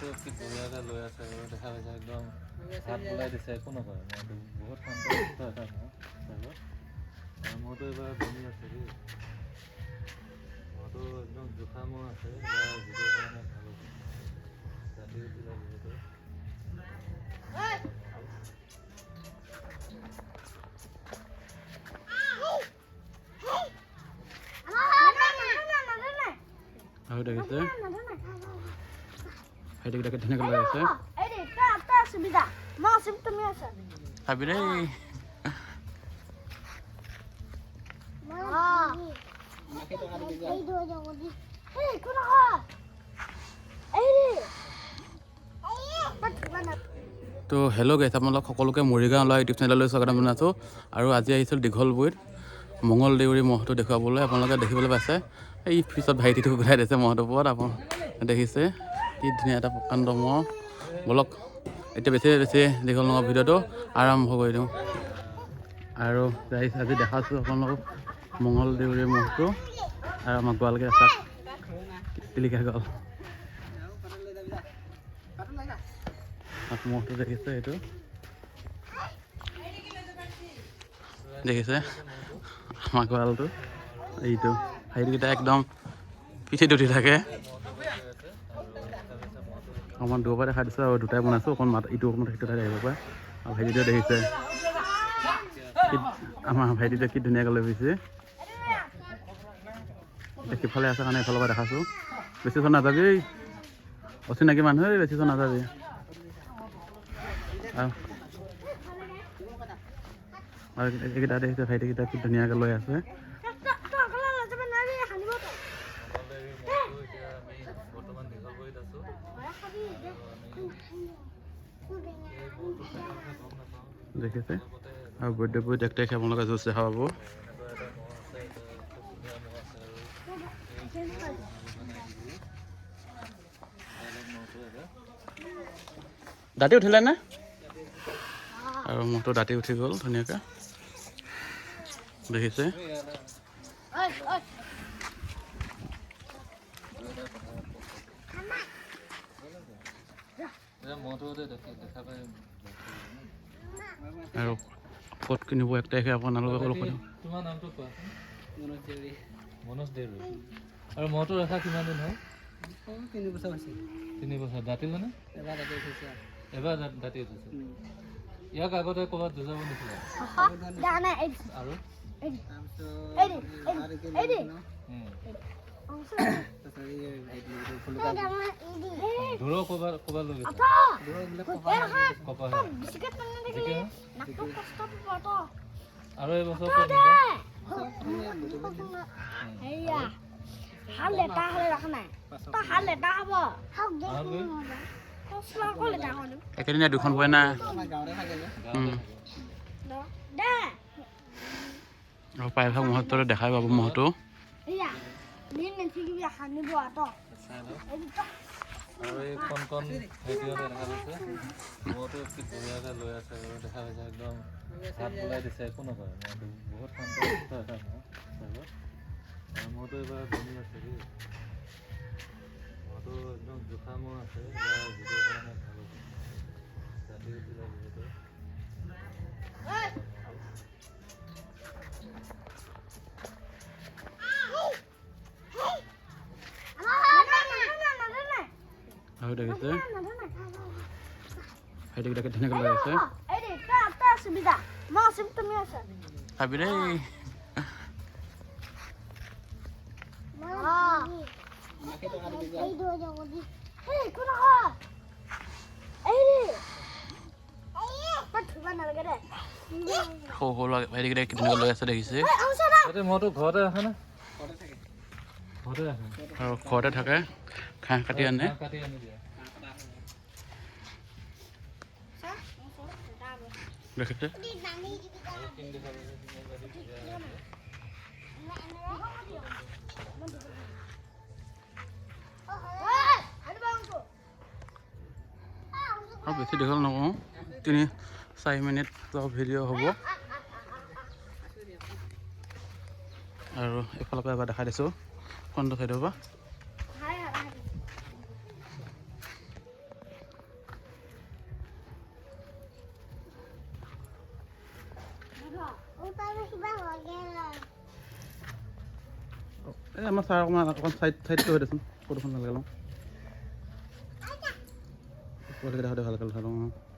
কি ধুনীয়াকৈ লৈ আছে আৰু দেখা পাইছে একদম হাত ওলাই দিছে একো নকৰে বহুত এটা মইতো এইবাৰ বনি আছে দেই মইতো একদম জোখামো আছে এইবাৰ যিটোৰ কাৰণে ভালো হ'ব ৰাতি উঠিলে যিহেতু আৰু দেখিছে সেইটোকেইটাকে ধুনীয়াকৈ লৈ আছে। খাবি দেই তো হেল্ল' গেছ আপোনালোক সকলোকে মৰিগাঁও লোৱা ইউটিউব চেনেললৈ স্বাগতম জনাইছোঁ। আৰু আজি আহিছিলোঁ দীঘলবৈত মঙল দেউৰী মহটো দেখুৱাবলৈ আপোনালোকে দেখিবলৈ পাইছে। এই পিছত ভাইটিটো ঘূৰাই দিছে মহটোৰ ওপৰত আপুনি দেখিছে। কি ধুনীয়া এটা প্ৰকাণ্ড মহ। বলক, এতিয়া বেছি বেছি দীঘল নোহোৱা ভিডিঅ'টো, আৰম্ভ কৰি দিওঁ। আৰু গাইছ আজি দেখাইছোঁ আপোনালোকক মঙল দেউৰী মহটো আৰু আমাৰ গোৱালকে চাক টিলিকা গ'ল। মহটো দেখিছে এইটো। দেখিছে? আমাৰ গঁৰালটো এইটো। হেৰিকেইটা একদম পিঠিত উঠি থাকে। অকণমান দূৰৰ পৰা দেখাই দিছোঁ আৰু দুটাই বনাইছোঁ অকণ মাত ইটো অকণমান সেইটো ঠাইত আহিব পাৰে। আৰু ভাইটিটোৱে দেখিছে। আমাৰ ভাইটিটোৱে কি ধুনীয়াকৈ লৈ গৈছে সিফালে আছে কাৰণে এইফালৰ পৰা দেখাইছোঁ। বেছি ওচৰত নাযাবি। অচিনাকি মানুহ বেছি ওচৰত নাযাবি। আৰু এইকেইটা দেখিছে ভাইটিকেইটা কি ধুনীয়াকৈ লৈ আছে। এটা খুব ধুনীয়া মহ আছে আৰু বেলেগ মহটো এটা দাঁতি উঠিলে নে? আৰু মোৰতো দাঁতি উঠি গ'ল, ধুনীয়াকৈ। দেখিছে এতিয়া মহটোতে দেখা দেখা পাই আৰু ক'ত কিনিব এক তাৰিখে আপোনালোকে অলপ কৈ দিয়ক। তোমাৰ নামটো কোৱাচোন? মনোজ দেউৰী। আৰু মহটো ৰখা কিমান দিন হ'ল? তিনি বছৰ হৈছে। তিনি বছৰ। দাঁতিলেনে এবাৰ তাতে উঠিছে এবাৰ দাঁতি উঠিছে ইয়াক আগতে ক'ৰবাত যুঁজাব নিছিলে আৰু? তাৰপিছত ঘৰৰ কবাৰ কবাৰ লৈ গৈছে। কবাৰ আৰু এবছৰ কৰি। একেদিনা দুখন পৰে না। প্ৰায়ভাগ মহত্বৰে দেখাই পাব মহতো আৰু এই কণ কণ ভিডিঅ'তে দেখা পাইছে মইতো কি ধুনীয়াকৈ লৈ আছে আৰু দেখা পাইছে একদম হাত ওলাই দিছে, একো নকৰে। মইতো বহুত শান্ত এটা মহ আৰু মইতো এইবাৰ বনি আছে দেই। মইতো একদম জোখা মোৰ আছে, এইবাৰ কাৰণে ভালো হ'ব ৰাতি উঠিলে যিহেতু আৰু দেখিছে সেইটো কিটাকে ধুনীয়াকে লৈ আছে। ভাবি দেই। সৰু সৰু ভাইটিকেইটাই কেনেকৈ লৈ আছে দেখিছে। মইতো ঘৰতে আছে নে? আৰু ঘৰতে থাকে। ঘাঁহ কাটি আনে। দেখিছে? আৰু বেছি দীঘল নকওঁ। তিনি চাৰি মিনিট ভিডিঅ' হ'ব। আৰু এইফালৰ পৰা এবাৰ দেখাই দিছোঁ। কোনটা সাইড হবা আমাৰ ছাৰ অকণমান অকণ চাইড চাইডটো হৈ দেচোন ফটোখন ভালকৈ লওঁ ভালকৈ ভালো ভালো লওঁ